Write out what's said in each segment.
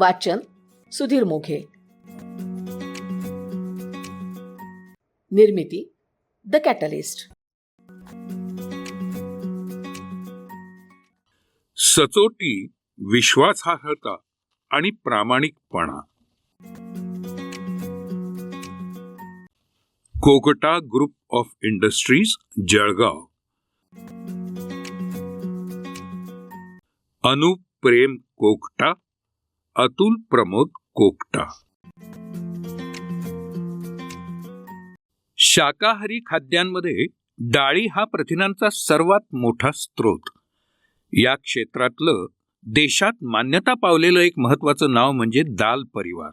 वाचन सुधीर मोघे. निर्मिती the catalyst. सचोटी विश्वासार्हता आणि प्रामाणिकपणा. Kogta group of industries Jalgaon. Anup Prem Kogta Atul Pramod Kogta. शाकाहारी खाद्यांमध्ये डाळी हा प्रथिनांचा सर्वात मोठा स्रोत. या क्षेत्रातलं देशात मान्यता पावलेलं एक महत्वाचं नाव म्हणजे दाल परिवार.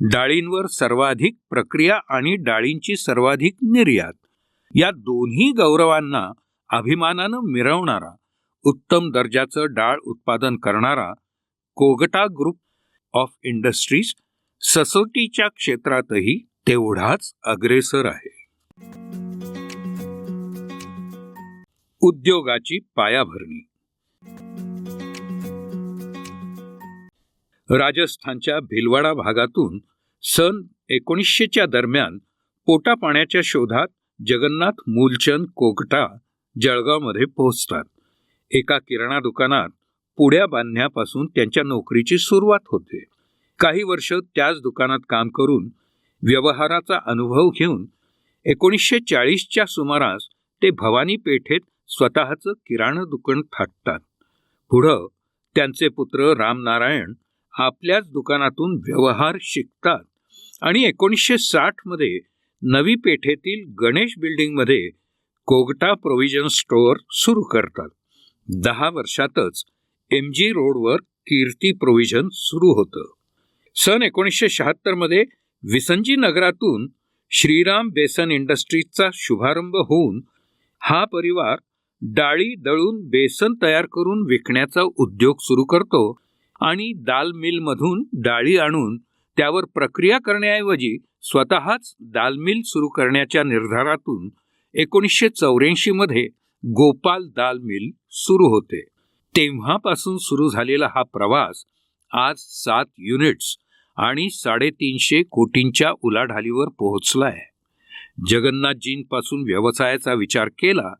डाळींवर सर्वाधिक प्रक्रिया आणि डाळींची सर्वाधिक निर्यात. या दोन्ही गौरवांना अभिमानानं मिरवणारा उत्तम दर्जाचं डाळ उत्पादन करणारा कोगटा ग्रुप ऑफ इंडस्ट्रीज ससोटीच्या क्षेत्रातही तेवढाच अग्रेसर आहे. उद्योगाची पायाभरणी. राजस्थानच्या भिलवाडा भागातून सन एकोणीसशेच्या दरम्यान पोटापाण्याच्या शोधात जगन्नाथ मूलचंद कोकटा जळगावमध्ये पोहोचतात. एका किराणा दुकानात पुड्या बांधण्यापासून त्यांच्या नोकरीची सुरुवात होते. काही वर्ष त्याच दुकानात काम करून व्यवहाराचा अनुभव घेऊन एकोणीसशे चाळीसच्या सुमारास ते भवानी पेठेत स्वतःचं किराणा दुकान थाटतात. पुढं त्यांचे पुत्र रामनारायण आपल्याच दुकानातून व्यवहार शिकतात आणि एकोणीसशे साठमध्ये नवी पेठेतील गणेश बिल्डिंगमध्ये कोगटा प्रोव्हिजन स्टोअर सुरू करतात. दहा वर्षातच एम जी रोडवर कीर्ती प्रोव्हिजन सुरू होतं. सन एकोणीसशे शहात्तरमध्ये विसंजी नगरातून श्रीराम बेसन इंडस्ट्रीजचा शुभारंभ होऊन हा परिवार डाळी दळून बेसन तयार करून विकण्याचा उद्योग सुरू करतो आणि दाल मिलमधून डाळी आणून त्यावर प्रक्रिया करण्याऐवजी स्वतःच दाल मिल सुरू करण्याच्या निर्धारातून एकोणीसशे चौऱ्याऐंशीमध्ये गोपाल दाल मिल सुरू होते. तेव्हापासून सुरू झालेला हा प्रवास आज सात युनिट्स आणि साडेतीनशे कोटींच्या उलाढालीवर पोहोचला आहे जगन्नाथजींपासून व्यवसायाचा विचार केला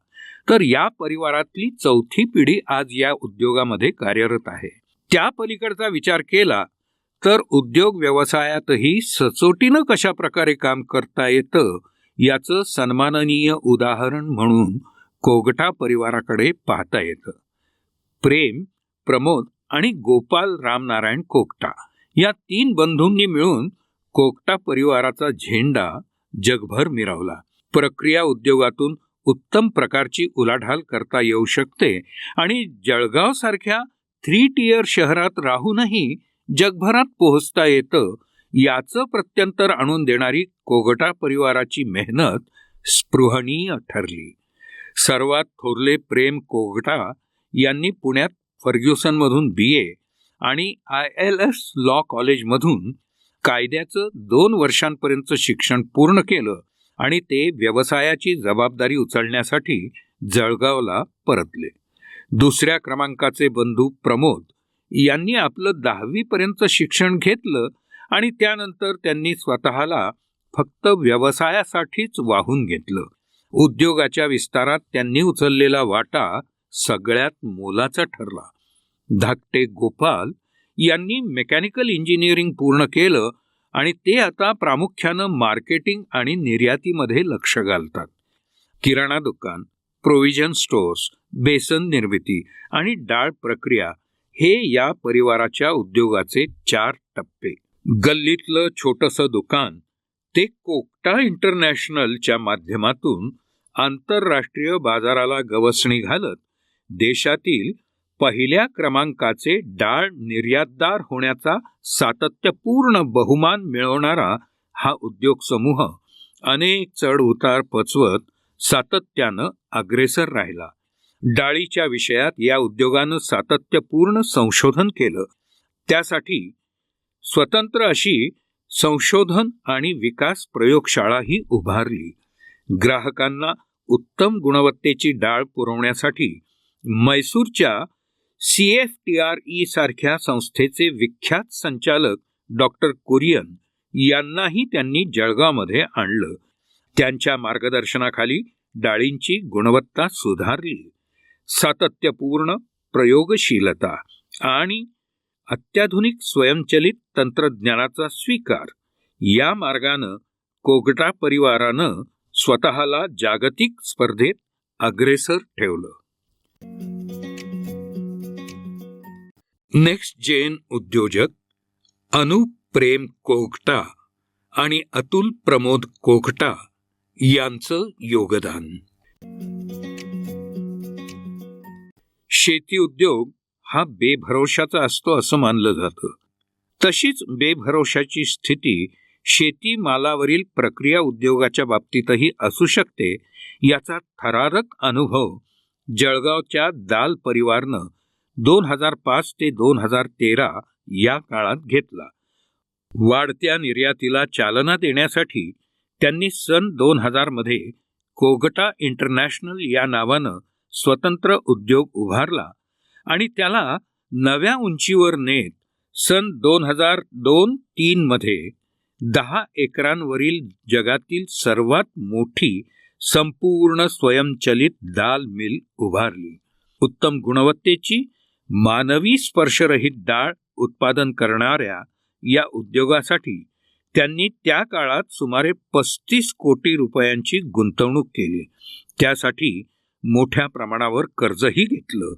तर या परिवारातली चौथी पिढी आज या उद्योगामध्ये कार्यरत आहे. त्या पलीकडचा विचार केला तर उद्योग व्यवसायातही सचोटीनं कशा प्रकारे काम करता येतं याचं सन्माननीय उदाहरण म्हणून कोगटा परिवाराकडे पाहता येतं. प्रेम प्रमोद आणि गोपाल रामनारायण कोकटा. या तीन बंधूंनी मिळून कोकटा परिवाराचा झेंडा जगभर मिरवला. प्रक्रिया उद्योगातून उत्तम प्रकारची उलाढाल करता येऊ शकते आणि जळगाव सारख्या थ्री टियर शहरात राहूनही जगभरात पोहोचता येतं याचं प्रत्यंतर आणून देणारी कोगटा परिवाराची मेहनत स्पृहणीय ठरली. सर्वात थोरले प्रेम कोगटा यांनी पुण्यात फर्ग्युसनमधून बी ए आणि आय एल एस लॉ कॉलेजमधून कायद्याचं दोन वर्षांपर्यंतचं शिक्षण पूर्ण केलं आणि ते व्यवसायाची जबाबदारी उचलण्यासाठी जळगावला परतले. दुसऱ्या क्रमांकाचे बंधू प्रमोद यांनी आपलं दहावीपर्यंत शिक्षण घेतलं आणि त्यानंतर त्यांनी स्वतःला फक्त व्यवसायासाठीच वाहून घेतलं. उद्योगाच्या विस्तारात त्यांनी उचललेला वाटा सगळ्यात मोलाचा ठरला. धाकटे गोपाल यांनी मेकॅनिकल इंजिनिअरिंग पूर्ण केलं आणि ते आता प्रामुख्यानं मार्केटिंग आणि निर्यातीमध्ये लक्ष घालतात. किराणा दुकान प्रोव्हिजन स्टोअर्स बेसन निर्मिती आणि डाळ प्रक्रिया हे या परिवाराच्या उद्योगाचे चार टप्पे. गल्लीतलं छोटंसं दुकान ते कोकटा इंटरनॅशनलच्या माध्यमातून आंतरराष्ट्रीय बाजाराला गवसणी घालत देशातील पहिल्या क्रमांकाचे डाळ निर्यातदार होण्याचा सातत्यपूर्ण बहुमान मिळवणारा हा उद्योग समूह अनेक चढ उतार पचवत सातत्यानं अग्रेसर राहिला. डाळीच्या विषयात या उद्योगानं सातत्यपूर्ण संशोधन केलं. त्यासाठी स्वतंत्र अशी संशोधन आणि विकास प्रयोगशाळाही उभारली. ग्राहकांना उत्तम गुणवत्तेची डाळ पुरवण्यासाठी मैसूरच्या C F T R E सारख्या संस्थेचे विख्यात संचालक डॉक्टर कुरियन यांनाही त्यांनी जळगावमध्ये आणलं. त्यांच्या मार्गदर्शनाखाली डाळींची गुणवत्ता सुधारली. सातत्यपूर्ण प्रयोगशीलता आणि अत्याधुनिक स्वयंचलित तंत्रज्ञानाचा स्वीकार. या मार्गानं कोगटा परिवारानं स्वतःला जागतिक स्पर्धेत अग्रेसर ठेवलं. नेक्स्ट जेन उद्योजक अनुप प्रेम कोकटा आणि अतुल प्रमोद कोकटा यांचं योगदान. शेती उद्योग हा बेभरोशाचा असतो असं मानलं जातं. तशीच बेभरोशाची स्थिती शेती मालावरील प्रक्रिया उद्योगाच्या बाबतीतही असू शकते याचा थरारक अनुभव जळगावच्या दाल परिवारनं दोन हजार पाच ते दोन हजार तेरा या काळात घेतला. वाढत्या निर्यातीला चालना देण्यासाठी त्यांनी सन दोन हजारमध्ये कोगटा इंटरनॅशनल या नावानं स्वतंत्र उद्योग उभारला आणि त्याला नव्या उंचीवर नेत सन दोन हजार दोन तीनमध्ये दहा एकरांवरील जगातील सर्वात मोठी संपूर्ण स्वयंचलित दाल मिल उभारली. उत्तम गुणवत्तेची मानवी स्पर्शरहित डाळ उत्पादन करणाऱ्या या उद्योगासाठी त्यांनी त्या काळात सुमारे पस्तीस कोटी रुपयांची गुंतवणूक केली. त्यासाठी मोठ्या प्रमाणावर कर्जही घेतलं.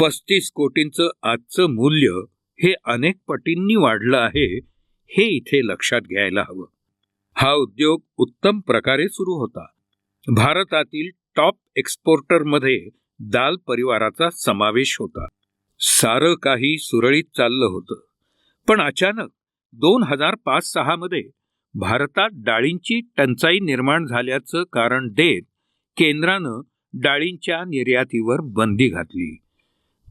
पस्तीस कोटींचं आजचं मूल्य हे अनेक पटींनी वाढलं आहे हे इथे लक्षात घ्यायला हवं. हा उद्योग उत्तम प्रकारे सुरू होता. भारतातील टॉप एक्सपोर्टरमध्ये दाल परिवाराचा समावेश होता. सारं काही सुरळीत चाललं होतं. पण अचानक दोन हजार पाच सहामध्ये भारतात डाळींची टंचाई निर्माण झाल्याचं कारण देत केंद्रानं डाळींच्या निर्यातीवर बंदी घातली.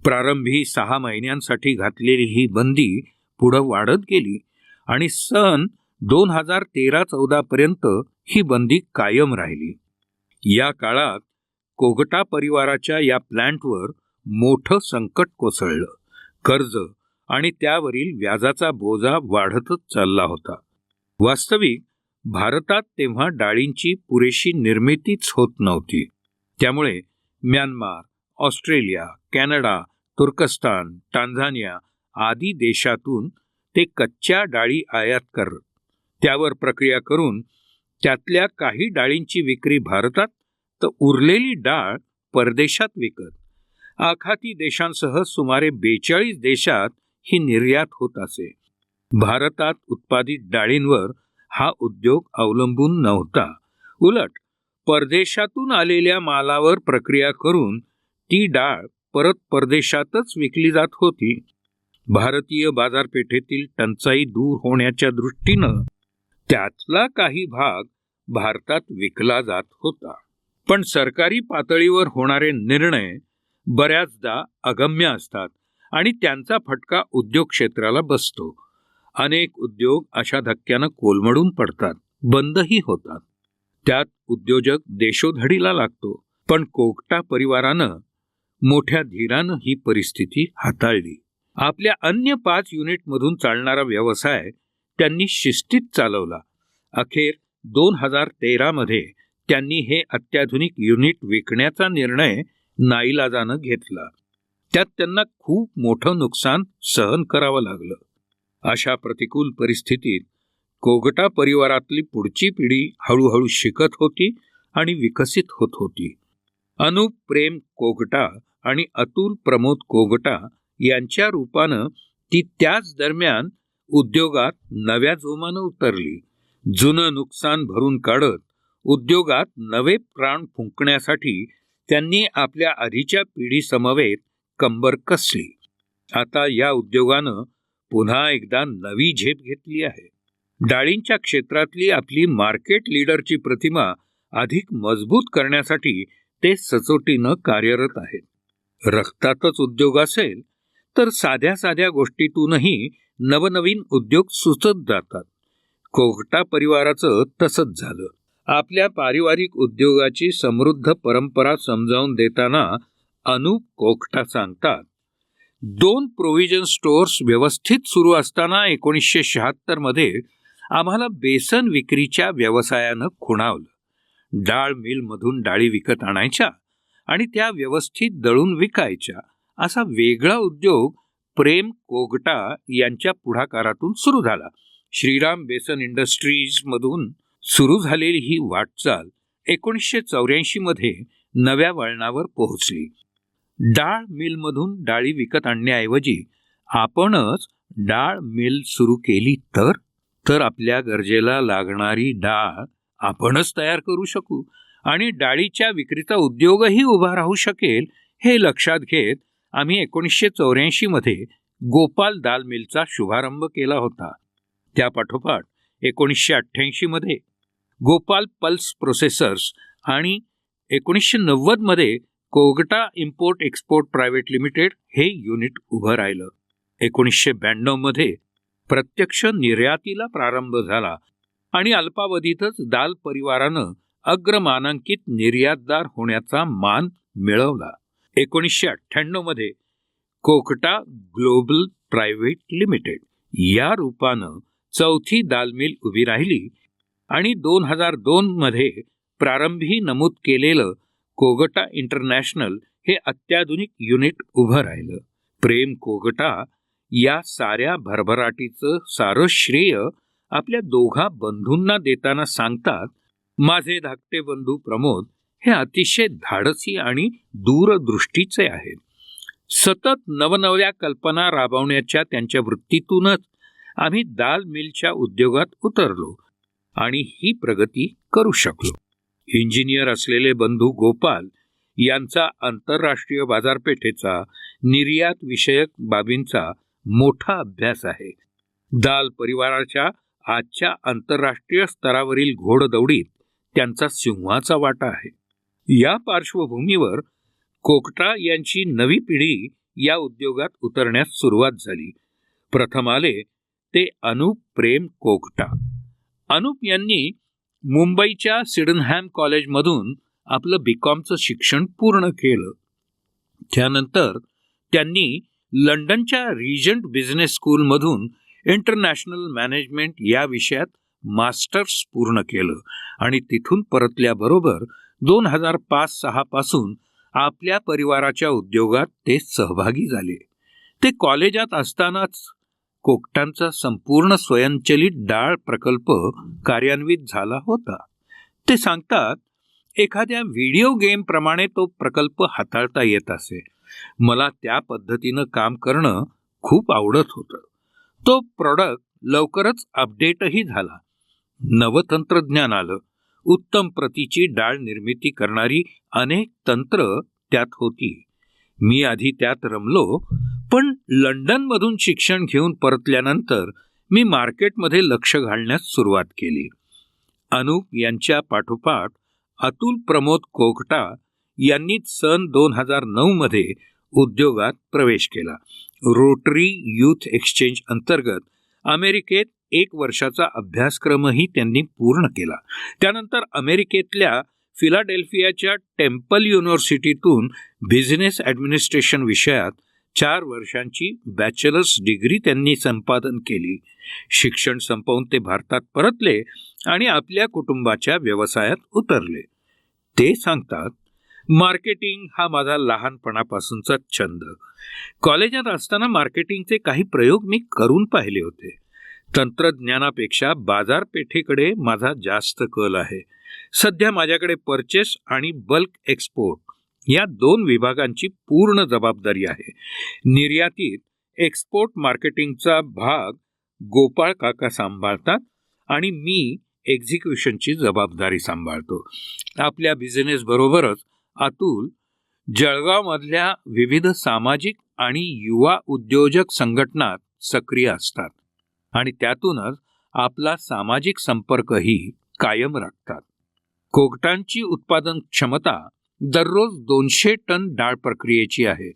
प्रारंभी सहा महिन्यांसाठी घातलेली ही बंदी पुढं वाढत गेली आणि सन दोन हजार तेरा चौदापर्यंत ही बंदी कायम राहिली. या काळात कोगटा परिवाराच्या या प्लॅन्टवर मोठं संकट कोसळलं. कर्ज आणि त्यावरील व्याजाचा बोजा वाढतच चालला होता. वास्तविक भारतात तेव्हा डाळींची पुरेशी निर्मितीच होत नव्हती. त्यामुळे म्यानमार ऑस्ट्रेलिया कॅनडा तुर्कस्तान टांझानिया आदी देशातून ते कच्च्या डाळी आयात करत त्यावर प्रक्रिया करून त्यातल्या काही डाळींची विक्री भारतात तर उरलेली डाळ परदेशात विकत. आखाती देशांसह सुमारे बेचाळीस देशात ही निर्यात होत असे. भारतात उत्पादित डाळींवर हा उद्योग अवलंबून नव्हता. उलट परदेशातून आलेल्या मालावर प्रक्रिया करून ती डाळ परत परदेशातच विकली जात होती. भारतीय बाजारपेठेतील टंचाई दूर होण्याच्या दृष्टीनं त्यातला काही भाग भारतात विकला जात होता. पण सरकारी पातळीवर होणारे निर्णय बऱ्याचदा अगम्य असतात आणि त्यांचा फटका उद्योग क्षेत्राला बसतो. अनेक उद्योग अशा धक्क्यानं कोलमडून पडतात बंदही होतात. त्यात उद्योजक देशोधडीला लागतो पण कोकटा परिवारानं मोठ्या धीरानं ही परिस्थिती हाताळली. आपल्या अन्य पाच युनिटमधून चालणारा व्यवसाय त्यांनी शिस्तीत चालवला. अखेर दोन हजार तेरामध्ये त्यांनी हे अत्याधुनिक युनिट विकण्याचा निर्णय नाईलाजानं घेतला. त्यात त्यांना खूप मोठं नुकसान सहन करावं लागलं. अशा प्रतिकूल परिस्थितीत कोगटा परिवारातली पुढची पिढी हळूहळू शिकत होती आणि विकसित होत होती. अनुप प्रेम कोगटा आणि अतुल प्रमोद कोगटा यांच्या रूपानं ती त्याच दरम्यान उद्योगात नव्या जोमानं उतरली. जुनं नुकसान भरून काढत उद्योगात नवे प्राण फुंकण्यासाठी त्यांनी आपल्या आधीच्या पिढीसमवेत कंबर कसली. आता या उद्योगानं पुन्हा एकदा नवी झेप घेतली आहे. डाळींच्या क्षेत्रातली आपली मार्केट लीडरची प्रतिमा अधिक मजबूत करण्यासाठी ते सचोटीनं कार्यरत आहेत. रक्तातच उद्योग असेल तर साध्या साध्या गोष्टीतूनही नवनवीन उद्योग सुचत जातात. कोहटा परिवाराचं तसंच झालं. आपल्या पारिवारिक उद्योगाची समृद्ध परंपरा समजावून देताना अनुप कोखटा सांगतात दोन प्रोव्हिजन स्टोअर्स व्यवस्थित सुरू असताना एकोणीसशे शहात्तरमध्ये आम्हाला बेसन विक्रीच्या व्यवसायानं खुणावलं. डाळ मिलमधून डाळी विकत आणायच्या आणि त्या व्यवस्थित दळून विकायच्या. असा वेगळा उद्योग प्रेम कोगटा यांच्या पुढाकारातून सुरू झाला. श्रीराम बेसन इंडस्ट्रीजमधून सुरू झालेली ही वाटचाल एकोणीसशे चौऱ्याऐंशीमध्ये नव्या वळणावर पोहोचली. डाळ मिलमधून डाळी विकत आणण्याऐवजी आपणच डाळ मिल सुरू केली तर? तर आपल्या गरजेला लागणारी डाळ आपणच तयार करू शकू आणि डाळीच्या विक्रीचा उद्योगही उभा राहू शकेल हे लक्षात घेत आम्ही एकोणीसशे चौऱ्याऐंशीमध्ये गोपाल दाल मिलचा शुभारंभ केला होता. त्यापाठोपाठ एकोणीसशे अठ्ठ्याऐंशीमध्ये गोपाल पल्स प्रोसेसर्स आणि एकोणीसशे नव्वदमध्ये Kogta import export private limited हे युनिट उभं राहिलं. एकोणीसशे ब्याण्णवमध्ये प्रत्यक्ष निर्यातीला प्रारंभ झाला आणि अल्पावधीतच दाल परिवारानं अग्रमानांकित निर्यातदार होण्याचा मान मिळवला. एकोणीसशे अठ्ठ्याण्णवमध्ये कोकटा ग्लोबल प्रायव्हेट लिमिटेड या रूपानं चौथी दाल मिल उभी राहिली आणि दोन हजार दोनमध्ये प्रारंभी नमूद केलेलं कोगटा इंटरनॅशनल हे अत्याधुनिक युनिट उभं राहिलं. प्रेम कोगटा या साऱ्या भरभराटीचं सारं श्रेय आपल्या दोघा बंधूंना देताना सांगतात माझे धाकटे बंधू प्रमोद हे अतिशय धाडसी आणि दूरदृष्टीचे आहेत. सतत नवनव्या कल्पना राबवण्याच्या त्यांच्या वृत्तीतूनच आम्ही दाल मिलच्या उद्योगात उतरलो आणि ही प्रगती करू शकलो. इंजिनियर असलेले बंधू गोपाल यांचा आंतरराष्ट्रीय बाजारपेठेचा निर्यात विषयक बाबींचा मोठा अभ्यास आहे. दाल परिवाराच्या आजच्या आंतरराष्ट्रीय स्तरावरील घोडदौडीत त्यांचा सिंहाचा वाटा आहे. या पार्श्वभूमीवर कोकटा यांची नवी पिढी या उद्योगात उतरण्यास सुरुवात झाली. प्रथम आले ते अनुप प्रेम कोकटा. अनुप यांनी मुंबईच्या सिडनहॅम कॉलेजमधून आपलं बीकॉमचं शिक्षण पूर्ण केलं. त्यानंतर त्यांनी लंडनच्या रिजंट बिझनेस स्कूलमधून इंटरनॅशनल मॅनेजमेंट या विषयात मास्टर्स पूर्ण केलं आणि तिथून परतल्याबरोबर दोन हजार पाच सहापासून आपल्या परिवाराच्या उद्योगात ते सहभागी झाले. ते कॉलेजात असतानाच कोकटांचा संपूर्ण स्वयंचलित डाळ प्रकल्प कार्यान्वित झाला होता. ते सांगतात एखाद्या व्हिडिओ गेमप्रमाणे तो प्रकल्प हाताळता येत असे. मला त्या पद्धतीनं काम करणं खूप आवडत होतं. तो प्रॉडक्ट लवकरच अपडेटही झाला. नवतंत्रज्ञान आलं. उत्तम प्रतीची डाळ निर्मिती करणारी अनेक तंत्र त्यात होती. मी आधी त्यात रमलो पण लंडनमधून शिक्षण घेऊन परतल्यानंतर मी मार्केटमध्ये लक्ष घालण्यास सुरुवात केली. अनुप यांच्या पाठोपाठ अतुल प्रमोद कोकटा यांनी सन दोन हजार नऊमध्ये उद्योगात प्रवेश केला. रोटरी युथ एक्सचेंज अंतर्गत अमेरिकेत एक वर्षाचा अभ्यासक्रमही त्यांनी पूर्ण केला. त्यानंतर अमेरिकेतल्या फिलाडेल्फियाच्या टेम्पल युनिव्हर्सिटीतून बिझनेस ॲडमिनिस्ट्रेशन विषयात चार वर्षांची बॅचलर्स डिग्री त्यांनी संपादन केली. शिक्षण संपवून ते भारतात परतले आणि आपल्या कुटुंबाच्या व्यवसायात उतरले. ते सांगतात मार्केटिंग हा माझा लहानपणापासूनचा छंद. कॉलेजात असताना मार्केटिंगचे काही प्रयोग मी करून पाहिले होते. तंत्रज्ञानापेक्षा बाजारपेठेकडे माझा जास्त कल आहे. सध्या माझ्याकडे परचेस आणि बल्क एक्सपोर्ट या दोन विभागांची पूर्ण जबाबदारी आहे. निर्यातीत एक्सपोर्ट मार्केटिंगचा भाग गोपाळ काका सांभाळतात आणि मी एक्झिक्युशनची जबाबदारी सांभाळतो. आपल्या बिझनेस बरोबरच अतुल जळगावमधल्या विविध सामाजिक आणि युवा उद्योजक संघटनात सक्रिय असतात. आणि त्यातूनच आपला सामाजिक संपर्कही कायम राखतात. कोकटांची उत्पादन क्षमता दररोज दोनशे टन डाळ प्रक्रियेची आहे.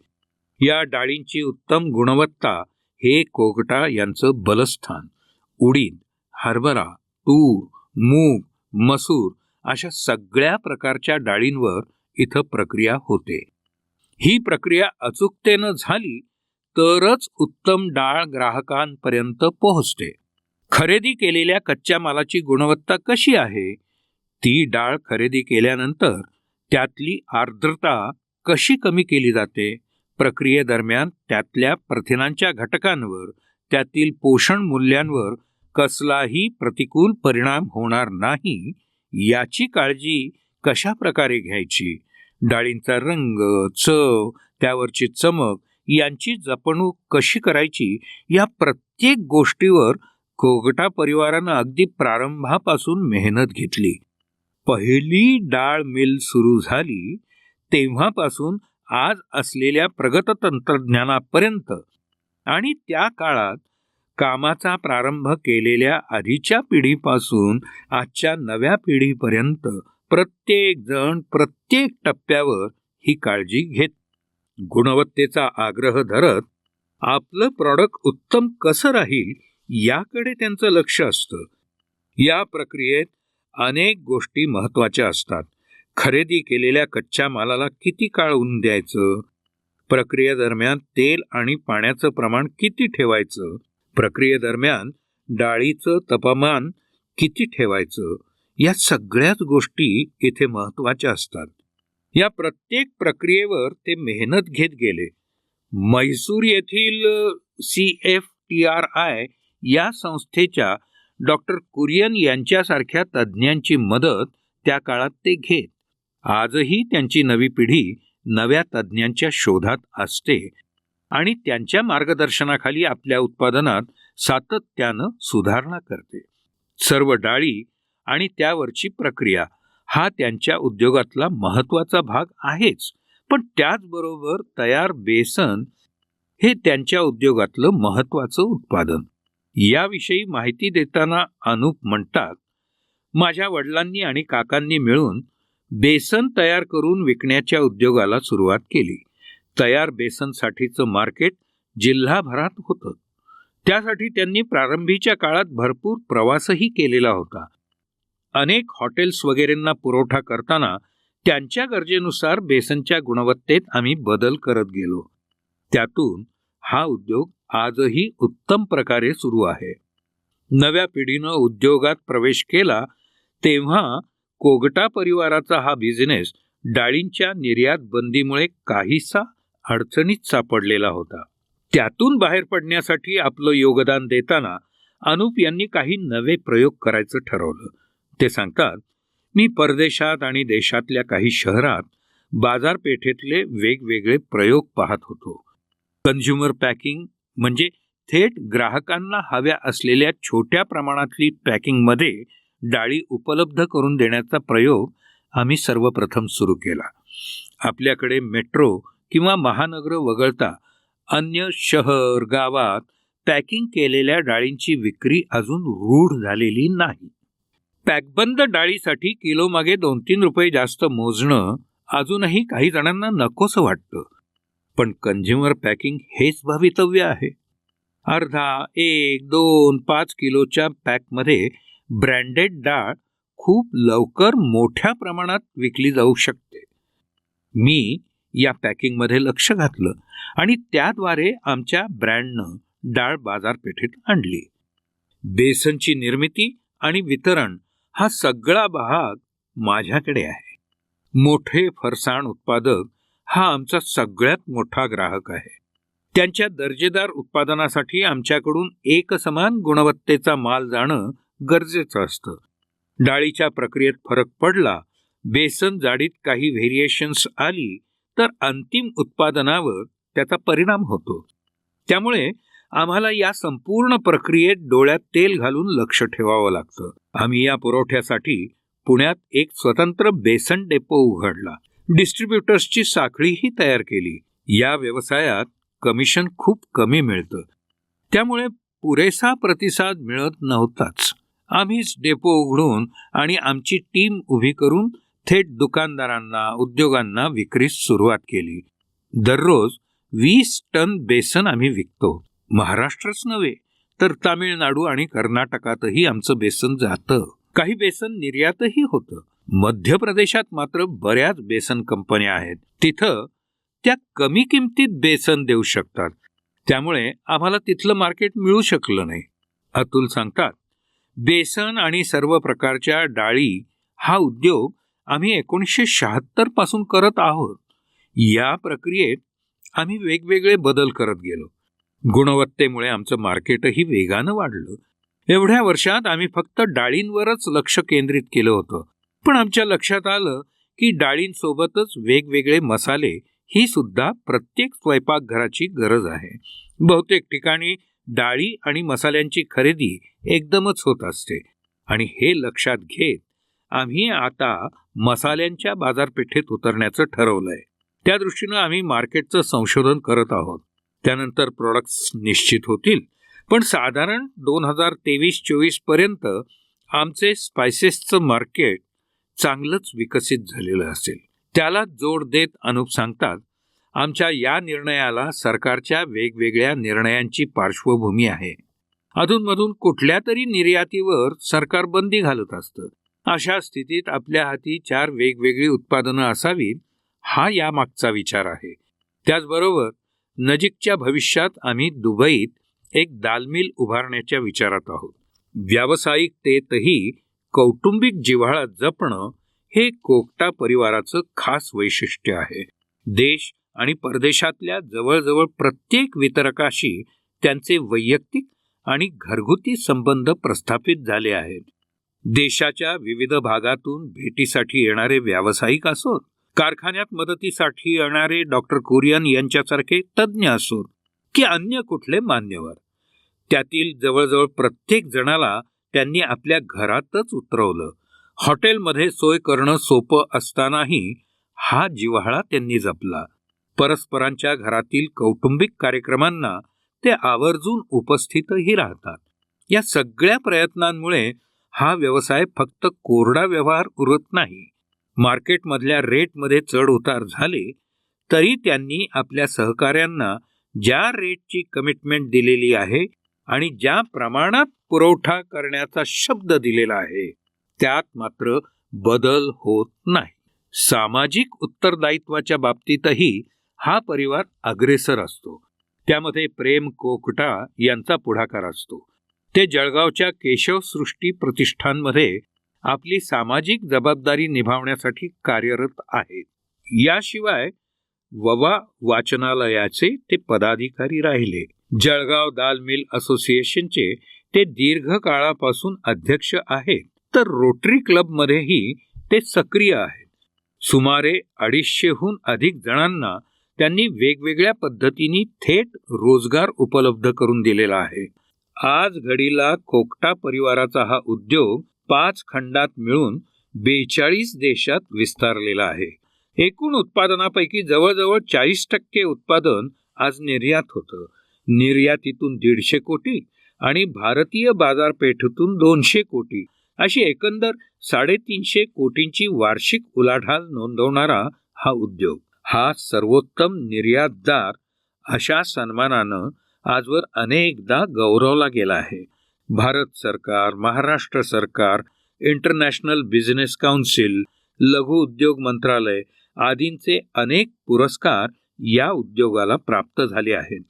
या डाळींची उत्तम गुणवत्ता हे कोकटा यांचं बलस्थान. उडीद हरभरा तूर मूग मसूर अशा सगळ्या प्रकारच्या डाळींवर इथं प्रक्रिया होते. ही प्रक्रिया अचूकतेनं झाली तरच उत्तम डाळ ग्राहकांपर्यंत पोहोचते. खरेदी केलेल्या कच्च्या मालाची गुणवत्ता कशी आहे? ती डाळ खरेदी केल्यानंतर त्यातली आर्द्रता कशी कमी केली जाते? प्रक्रियेदरम्यान त्यातल्या प्रथिनांच्या घटकांवर त्यातील पोषण मूल्यांवर कसलाही प्रतिकूल परिणाम होणार नाही याची काळजी कशा प्रकारे घ्यायची? डाळींचा रंग चव त्यावरची चमक यांची जपणूक कशी करायची या प्रत्येक गोष्टीवर कोगटा परिवारानं अगदी प्रारंभापासून मेहनत घेतली. पहिली डाळ मिल सुरू झाली तेव्हापासून आज असलेल्या प्रगत तंत्रज्ञानापर्यंत आणि त्या काळात कामाचा प्रारंभ केलेल्या आधीच्या पिढीपासून आजच्या नव्या पिढीपर्यंत प्रत्येक जण प्रत्येक टप्प्यावर ही काळजी घेत गुणवत्तेचा आग्रह धरत आपलं प्रॉडक्ट उत्तम कसं राहील याकडे त्यांचं लक्ष असतं. या प्रक्रियेत अनेक गोष्टी महत्त्वाच्या असतात. खरेदी केलेल्या कच्च्या मालाला किती काळ ऊन द्यायचं? प्रक्रियेदरम्यान तेल आणि पाण्याचं प्रमाण किती ठेवायचं? प्रक्रियेदरम्यान डाळीचं तापमान किती ठेवायचं? या सगळ्याच गोष्टी इथे महत्त्वाच्या असतात. या प्रत्येक प्रक्रियेवर ते मेहनत घेत गेले. म्हैसूर येथील C F T R I या संस्थेच्या डॉक्टर कुरियन यांच्यासारख्या तज्ज्ञांची मदत त्या काळात ते घेत. आजही त्यांची नवी पिढी नव्या तज्ज्ञांच्या शोधात असते आणि त्यांच्या मार्गदर्शनाखाली आपल्या उत्पादनात सातत्यानं सुधारणा करते. सर्व डाळी आणि त्यावरची प्रक्रिया हा त्यांच्या उद्योगातला महत्त्वाचा भाग आहेच. पण त्याचबरोबर तयार बेसन हे त्यांच्या उद्योगातलं महत्त्वाचं उत्पादन. याविषयी माहिती देताना अनुप म्हणतात माझ्या वडिलांनी आणि काकांनी मिळून बेसन तयार करून विकण्याच्या उद्योगाला सुरुवात केली. तयार बेसनसाठीचं मार्केट जिल्हाभरात होतं. त्यासाठी त्यांनी प्रारंभीच्या काळात भरपूर प्रवासही केलेला होता. अनेक हॉटेल्स वगैरेंना पुरवठा करताना त्यांच्या गरजेनुसार बेसनच्या गुणवत्तेत आम्ही बदल करत गेलो. त्यातून हा उद्योग आजही उत्तम प्रकारे सुरू आहे. नव्या पिढीनं उद्योगात प्रवेश केला तेव्हा कोगटा परिवाराचा हा बिझनेस डाळींच्या निर्यात बंदीमुळे काहीसा अडचणीत सापडलेला होता. त्यातून बाहेर पडण्यासाठी आपलं योगदान देताना अनुप यांनी काही नवे प्रयोग करायचं ठरवलं. ते सांगतात मी परदेशात आणि देशातल्या काही शहरात बाजारपेठेतले वेगवेगळे प्रयोग पाहत होतो. कन्झ्युमर पॅकिंग म्हणजे थेट ग्राहकांना हव्या असलेल्या छोट्या प्रमाणातली पॅकिंगमध्ये डाळी उपलब्ध करून देण्याचा प्रयोग आम्ही सर्वप्रथम सुरू केला. आपल्याकडे मेट्रो किंवा महानगर वगळता अन्य शहर गावात पॅकिंग केलेल्या डाळींची विक्री अजून रूढ झालेली नाही. पॅकबंद डाळीसाठी किलोमागे दोन तीन रुपये जास्त मोजणं अजूनही काही जणांना नकोसं वाटतं. पण कंझ्युमर पॅकिंग हेच भवितव्य आहे. अर्धा एक दोन पाच किलोच्या पॅकमध्ये ब्रँडेड डाळ खूप लवकर मोठ्या प्रमाणात विकली जाऊ शकते. मी या पॅकिंगमध्ये लक्ष घातलं आणि त्याद्वारे आमच्या ब्रँडनं डाळ बाजारपेठेत आणली. बेसनची निर्मिती आणि वितरण हा सगळा भाग माझ्याकडे आहे. मोठे फरसाण उत्पादक हा आमचा सगळ्यात मोठा ग्राहक आहे. त्यांच्या दर्जेदार उत्पादनासाठी आमच्याकडून एकसमान गुणवत्तेचा माल जाणं गरजेचं असतं. डाळीच्या प्रक्रियेत फरक पडला बेसन जाडीत काही व्हेरिएशन्स आली तर अंतिम उत्पादनावर त्याचा परिणाम होतो. त्यामुळे आम्हाला या संपूर्ण प्रक्रियेत डोळ्यात तेल घालून लक्ष ठेवावं लागतं. आम्ही या पुरवठ्यासाठी पुण्यात एक स्वतंत्र बेसन डेपो उघडला. डिस्ट्रीब्युटर्सची साखळीही तयार केली. या व्यवसायात कमिशन खूप कमी मिळतं. त्यामुळे पुरेसा प्रतिसाद मिळत नव्हताच. आम्हीच डेपो उघडून आणि आमची टीम उभी करून थेट दुकानदारांना उद्योगांना विक्रीस सुरुवात केली. दररोज वीस टन बेसन आम्ही विकतो. महाराष्ट्रच नव्हे तर तामिळनाडू आणि कर्नाटकातही आमचं बेसन जातं. काही बेसन निर्यातही होतं. मध्य प्रदेशात मात्र बऱ्याच बेसन कंपन्या आहेत. तिथं त्या कमी किमतीत बेसन देऊ शकतात. त्यामुळे आम्हाला तिथलं मार्केट मिळू शकलं नाही. अतुल सांगतात बेसन आणि सर्व प्रकारच्या डाळी हा उद्योग आम्ही एकोणीसशे शहात्तरपासून करत आहोत. या प्रक्रियेत आम्ही वेगवेगळे बदल करत गेलो. गुणवत्तेमुळे आमचं मार्केटही वेगानं वाढलं. एवढ्या वर्षात आम्ही फक्त डाळींवरच लक्ष केंद्रित केलं होतं. पण आमच्या लक्षात आलं की डाळींसोबतच वेगवेगळे मसाले ही सुद्धा प्रत्येक स्वयंपाकघराची गरज आहे. बहुतेक ठिकाणी डाळी आणि मसाल्यांची खरेदी एकदमच होत असते. आणि हे लक्षात घेत आम्ही आता मसाल्यांच्या बाजारपेठेत उतरण्याचं ठरवलंय. त्या दृष्टीनं आम्ही मार्केटचं संशोधन करत आहोत. त्यानंतर प्रॉडक्ट्स निश्चित होतील. पण साधारण दोन हजार तेवीस चोवीसपर्यंत आमचे स्पायसेसचं मार्केट चांगलंच विकसित झालेलं असेल. त्याला जोड देत अनुप सांगतात आमच्या या निर्णयाला सरकारच्या वेगवेगळ्या निर्णयांची पार्श्वभूमी आहे. अधूनमधून कुठल्या तरी निर्यातीवर सरकार बंदी घालत असतं. अशा स्थितीत आपल्या हाती चार वेगवेगळी उत्पादनं असावीत हा यामागचा विचार आहे. त्याचबरोबर नजीकच्या भविष्यात आम्ही दुबईत एक दालमिल उभारण्याच्या विचारात आहोत. व्यावसायिकतेतही कौटुंबिक जिव्हाळा जपणं हे कोकटा परिवाराचं खास वैशिष्ट्य आहे. देश आणि परदेशातल्या जवळजवळ प्रत्येक वितरकाशी त्यांचे वैयक्तिक आणि घरगुती संबंध प्रस्थापित झाले आहेत. देशाच्या विविध भागातून भेटीसाठी येणारे व्यावसायिक असोत कारखान्यात मदतीसाठी येणारे डॉक्टर कुरियन यांच्यासारखे तज्ज्ञ असोत की अन्य कुठले मान्यवर? त्यातील जवळजवळ प्रत्येक जणाला त्यांनी आपल्या घरातच उतरवलं. हॉटेलमध्ये सोय करणं सोपं असतानाही हा जिव्हाळा त्यांनी जपला. परस्परांच्या घरातील कौटुंबिक कार्यक्रमांना ते आवर्जून उपस्थितही राहतात. या सगळ्या प्रयत्नांमुळे हा व्यवसाय फक्त कोरडा व्यवहार उरत नाही. मार्केटमधल्या रेटमध्ये चढ उतार झाले तरी त्यांनी आपल्या सहकाऱ्यांना ज्या रेटची कमिटमेंट दिलेली आहे आणि ज्या प्रमाणात पुरवठा करण्याचा शब्द दिलेला आहे त्यात मात्र बदल होत नाही. सामाजिक उत्तरदायित्वाच्या बाबतीतही हा परिवार अग्रेसर असतो. त्यामध्ये प्रेम कोकटा यांचा पुढाकार असतो. ते जळगावच्या केशवसृष्टी प्रतिष्ठानमध्ये आपली सामाजिक जबाबदारी निभावण्यासाठी कार्यरत आहेत याशिवाय ववा वाचनालयाचे ते पदाधिकारी राहिले. जळगाव दाल मिल असोसिएशनचे ते दीर्घकाळापासून अध्यक्ष आहेत. तर रोटरी क्लबमध्येही ते सक्रिय आहेत. सुमारे अडीचशेहून अधिक जणांना त्यांनी वेगवेगळ्या पद्धतीने थेट रोजगार उपलब्ध करून दिलेला आहे. आज घडीला कोकटा परिवाराचा हा उद्योग पाच खंडात मिळून बेचाळीस देशात विस्तारलेला आहे. एकूण उत्पादनापैकी जवळजवळ चाळीस टक्के उत्पादन आज निर्यात होतं. निर्यातीतून दीडशे कोटी आणि भारतीय बाजारपेठेतून दोनशे कोटी अशी एकंदर साडेतीनशे कोटींची वार्षिक उलाढाल नोंदवणारा हा उद्योग. हा सर्वोत्तम निर्यातदार अशा सन्मानानं आजवर अनेकदा गौरवला गेला आहे. भारत सरकार महाराष्ट्र सरकार इंटरनॅशनल बिझनेस काउन्सिल लघु उद्योग मंत्रालय आदींचे अनेक पुरस्कार या उद्योगाला प्राप्त झाले आहेत.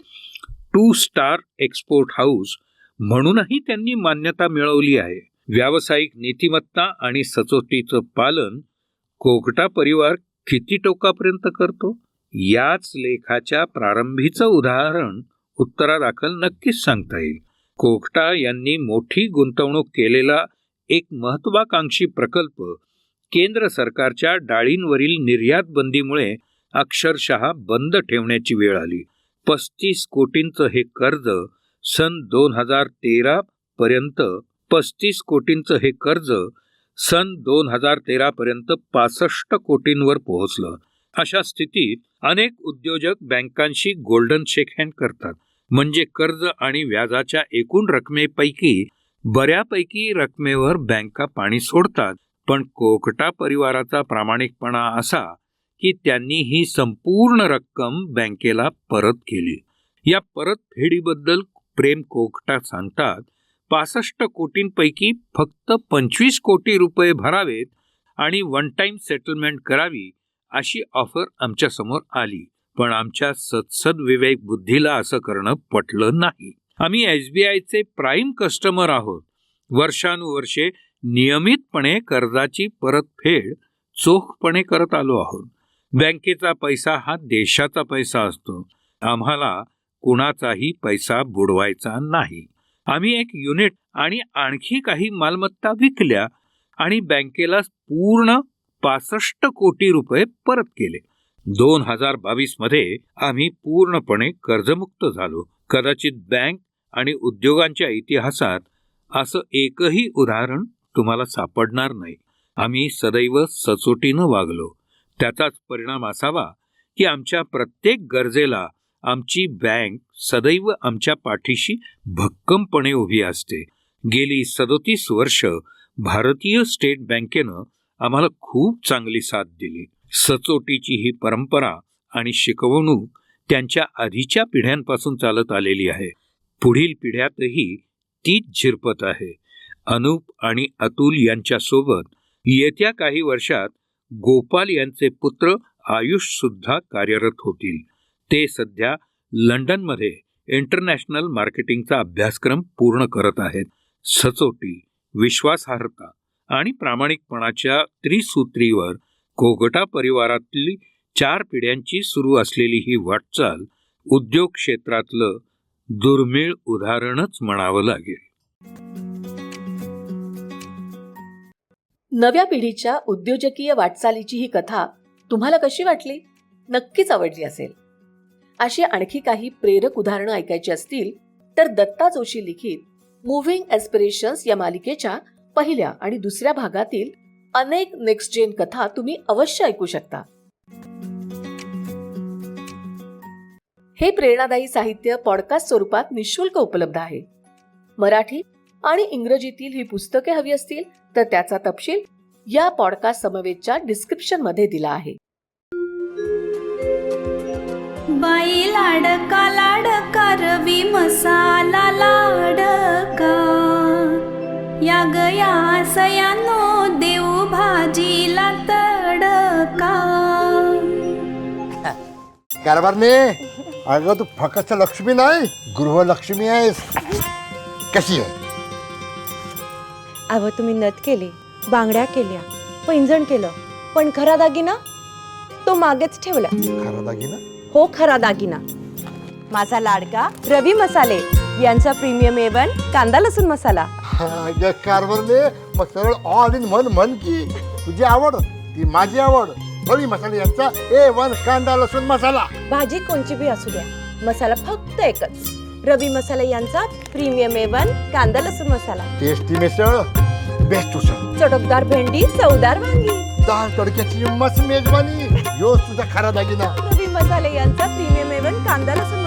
टू स्टार एक्सपोर्ट हाऊस म्हणूनही त्यांनी मान्यता मिळवली आहे. व्यावसायिक नीतिमत्ता आणि सचोटीचं पालन कोकटा परिवार किती टोकापर्यंत करतो? याच लेखाच्या प्रारंभीचं उदाहरण उत्तरादाखल नक्कीच सांगता येईल. कोकटा यांनी मोठी गुंतवणूक केलेला एक महत्वाकांक्षी प्रकल्प केंद्र सरकारच्या डाळींवरील निर्यात बंदीमुळे अक्षरशः बंद ठेवण्याची वेळ आली. पस्तीस कोटींचं हे कर्ज सन दोन हजार तेरा पर्यंत पस्तीस कोटींचं हे कर्ज सन दोन हजार तेरा पर्यंत पासष्ट कोटींवर पोहोचलं. अशा स्थितीत अनेक उद्योजक बँकांशी गोल्डन शेक हँड करतात. म्हणजे कर्ज आणि व्याजाच्या एकूण रकमेपैकी बऱ्यापैकी रकमेवर बँका पाणी सोडतात. पण कोकटा परिवाराचा प्रामाणिकपणा असा की त्यांनी ही संपूर्ण रक्कम बँकेला परत केली. या परतफेडीबद्दल प्रेम कोकटा सांगतात पासष्ट कोटींपैकी फक्त पंचवीस कोटी रुपये भरावेत आणि वन टाईम सेटलमेंट करावी अशी ऑफर आमच्यासमोर आली. पण आमच्या सत्सद विवेक बुद्धीला असं करणं पटलं नाही. आम्ही एस बी आयचे प्राईम कस्टमर आहोत. वर्षानुवर्षे नियमितपणे कर्जाची परतफेड चोखपणे करत आलो आहोत. बँकेचा पैसा हा देशाचा पैसा असतो. आम्हाला कुणाचाही पैसा बुडवायचा नाही. आम्ही एक युनिट आणि आणखी काही मालमत्ता विकल्या आणि बँकेला पूर्ण पासष्ट कोटी रुपये परत केले. दोन हजार बावीसमध्ये आम्ही पूर्णपणे कर्जमुक्त झालो. कदाचित बँक आणि उद्योगांच्या इतिहासात असं एकही उदाहरण तुम्हाला सापडणार नाही. आम्ही सदैव सचोटीनं वागलो. त्याचाच परिणाम असावा की आमच्या प्रत्येक गरजेला आमची बँक सदैव आमच्या पाठीशी भक्कमपणे उभी असते. गेली सदोतीस वर्ष भारतीय स्टेट बँकेनं आम्हाला खूप चांगली साथ दिली. सचोटीची ही परंपरा आणि शिकवणूक त्यांच्या आधीच्या पिढ्यांपासून चालत आलेली आहे. पुढील पिढ्यातही तीच झिरपत आहे. अनुप आणि अतुल यांच्यासोबत येत्या काही वर्षात गोपाल यांचे पुत्र आयुष सुद्धा कार्यरत होतील. ते सध्या लंडनमध्ये इंटरनॅशनल मार्केटिंगचा अभ्यासक्रम पूर्ण करत आहेत. सचोटी विश्वासार्हता आणि प्रामाणिकपणाच्या त्रिसूत्रीवर कोगटा परिवारातली चार पिढ्यांची सुरू असलेली ही वाटचाल उद्योग क्षेत्रातलं दुर्मिळ उदाहरणच म्हणावं लागेल. नव्या पिढीच्या उद्योजकीय वाटचालीची ही कथा तुम्हाला कशी वाटली? नक्कीच आवडली असेल. अशी आणखी काही प्रेरक उदाहरणं ऐकायची असतील तर दत्ता जोशी लिखित मुव्हिंग एस्पिरेशन्स या मालिकेच्या पहिल्या आणि दुसऱ्या भागातील अनेक नेक्स्ट जेन कथा तुम्ही अवश्य ऐकू शकता. हे प्रेरणादायी साहित्य पॉडकास्ट स्वरूपात निशुल्क उपलब्ध आहे. मराठी आणि इंग्रजीतील ही पुस्तके हवी असतील तर त्याचा तपशील या पॉडकास्ट समवेतच्या डिस्क्रिप्शनमध्ये दिला आहे. बाई लाडका लाडका रवी मसाला लाडका. या गया सयानो भाजीला तडका. कारभारने अगं तू फक्त लक्ष्मी नाही गृहलक्ष्मी आहेस. कशी आहे? अव तुम्ही नथ केली बांगड्या केल्या पैंजण केलं पण खरा दागिना तो मागेच ठेवला. खरा दागिना? हो खरा दागिना. माझा लाडका रवी मसाले यांचा प्रीमियम एवन कांदा लसूण मसाला. अगं कारभारने मग सरळ ऑल इन म्हण म्हण की. तुझी आवड ती माझी आवड. रवी मसाले यांचा ए वन कांदा लसूण मसाला. भाजी कोणची बी असू द्या मसाला फक्त एकच. रवी मसाले यांचा प्रीमियम एवन कांदा लसूण मसाला. टेस्टी मिसळ बेस्ट उसळ. चटकदार भेंडी चवदार वांगी. दाल तडक्याची मस्त मेजवानी. यो तुझा खरा दागिना. रवी मसाले यांचा प्रीमियम एवन कांदा लसूण